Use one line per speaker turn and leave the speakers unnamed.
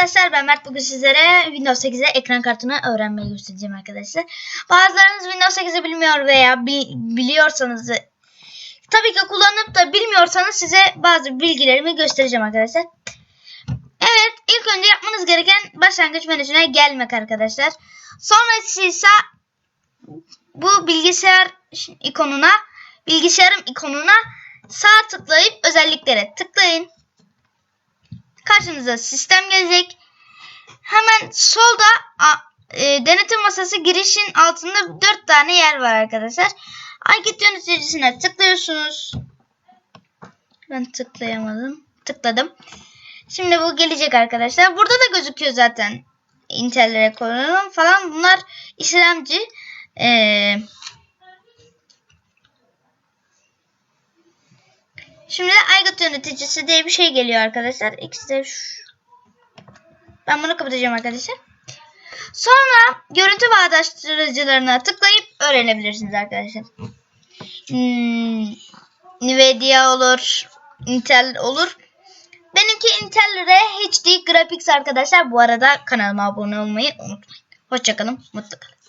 arkadaşlar ben Mert bugün sizlere Windows 8'e ekran kartını öğrenmeyi göstereceğim arkadaşlar. Bazılarınız Windows 8'i bilmiyor veya bi- biliyorsanız tabii ki kullanıp da bilmiyorsanız size bazı bilgilerimi göstereceğim arkadaşlar. Evet ilk önce yapmanız gereken başlangıç menüsüne gelmek arkadaşlar. Sonrası ise bu bilgisayar ikonuna bilgisayarım ikonuna sağ tıklayıp özelliklere tıklayın. Karşınıza sistem gelecek. Hemen solda e, denetim masası girişin altında 4 tane yer var arkadaşlar. Anket yöneticisine tıklıyorsunuz. Ben tıklayamadım. Tıkladım. Şimdi bu gelecek arkadaşlar. Burada da gözüküyor zaten. Intel'lere kullanılan falan. Bunlar işlemci. Ee, Şimdi aygıt yöneticisi diye bir şey geliyor arkadaşlar. İkisi. Ben bunu kapatacağım arkadaşlar. Sonra görüntü bağdaştırıcılarına tıklayıp öğrenebilirsiniz arkadaşlar. Hmm, Nvidia olur, Intel olur. Benimki Intel HD Graphics arkadaşlar. Bu arada kanalıma abone olmayı unutmayın. Hoşçakalın, mutlu kalın.